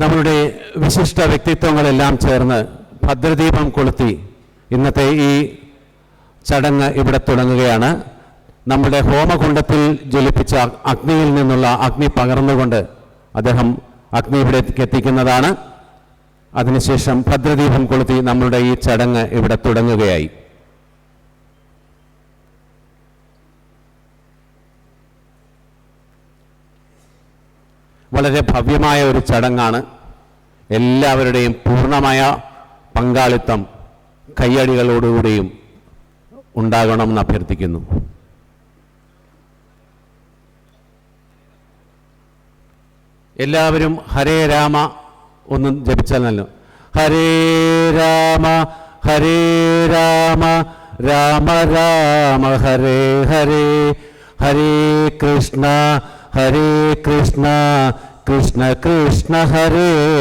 നമ്മളുടെ വിശിഷ്ട വ്യക്തിത്വങ്ങളെല്ലാം ചേർന്ന് ഭദ്രദീപം കൊളുത്തി ഇന്നത്തെ ഈ ചടങ്ങ് ഇവിടെ തുടങ്ങുകയാണ്. നമ്മുടെ ഹോമകുണ്ടത്തിൽ ജ്വലിപ്പിച്ച അഗ്നിയിൽ നിന്നുള്ള അഗ്നി പകർന്നുകൊണ്ട് അദ്ദേഹം അഗ്നി ഇവിടെ എത്തിക്കുന്നതാണ്. അതിനുശേഷം ഭദ്രദീപം കൊളുത്തി നമ്മളുടെ ഈ ചടങ്ങ് ഇവിടെ തുടങ്ങുകയായി. വളരെ ഭവ്യമായ ഒരു ചടങ്ങാണ്. എല്ലാവരുടെയും പൂർണമായ പങ്കാളിത്തം കയ്യടികളോടുകൂടിയും ഉണ്ടാകണമെന്ന് അഭ്യർത്ഥിക്കുന്നു. എല്ലാവരും ഹരേ രാമ ഒന്ന് ജപിച്ചാൽ നല്ല ഹരേ രാമ ഹരേ രാമ രാമ രാമ ഹരേ ഹരേ ഹരേ കൃഷ്ണ ഹരേ കൃഷ്ണ കൃഷ്ണ കൃഷ്ണ ഹരേ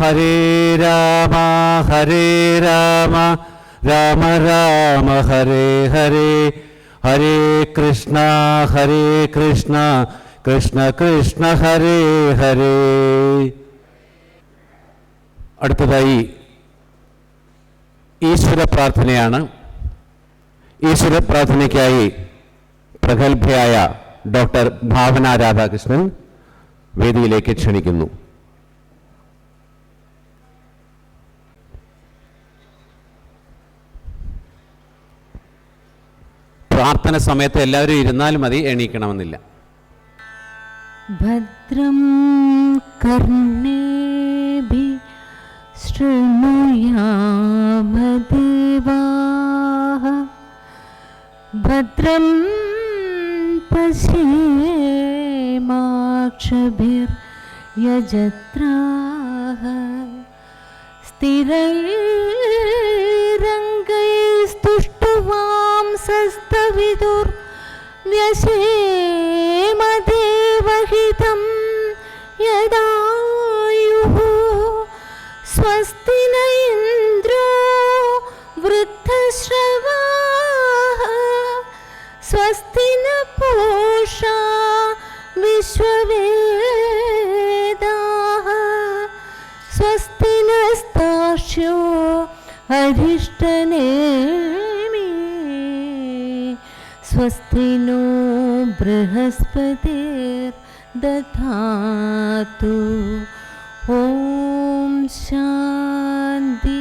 ഹരേ രാമ ഹരേ രാമ രാമ രാമ ഹരേ ഹരേ. ഹരേ കൃഷ്ണ ഹരേ കൃഷ്ണ കൃഷ്ണ കൃഷ്ണ ഹരേ ഹരേ. അടുത്തതായി ഈശ്വര പ്രാർത്ഥനയാണ്. ഈശ്വര പ്രാർത്ഥനയ്ക്കായി പ്രഗത്ഭയായ ഡോക്ടർ ഭാവന രാധാകൃഷ്ണൻ വേദിയിലേക്ക് ക്ഷണിക്കുന്നു. പ്രാർത്ഥന സമയത്ത് എല്ലാവരും ഇരുന്നാൽ മതി എണീക്കണമെന്നില്ല. ഭദ്രം കർണേഭി ശൃണുയാമദേവാഹ ഭദ്രം പശ്യേമാക്ഷഭിർ യജത്രാഹ. സ്ഥിരൈ സേമദേവഹിതം യദായു സ്വസ്തി ന ഇന്ദ്രോ വൃദ്ധശ്രവാ സ്വസ്തി ന പൂഷാ വിശ്വവേദാ സ്വസ്തി നസ്താക്ഷ്യോ അധിഷ്ഠനേ स्वस्ति नो बृहस्पतिर्दधातु। ॐ शान्ति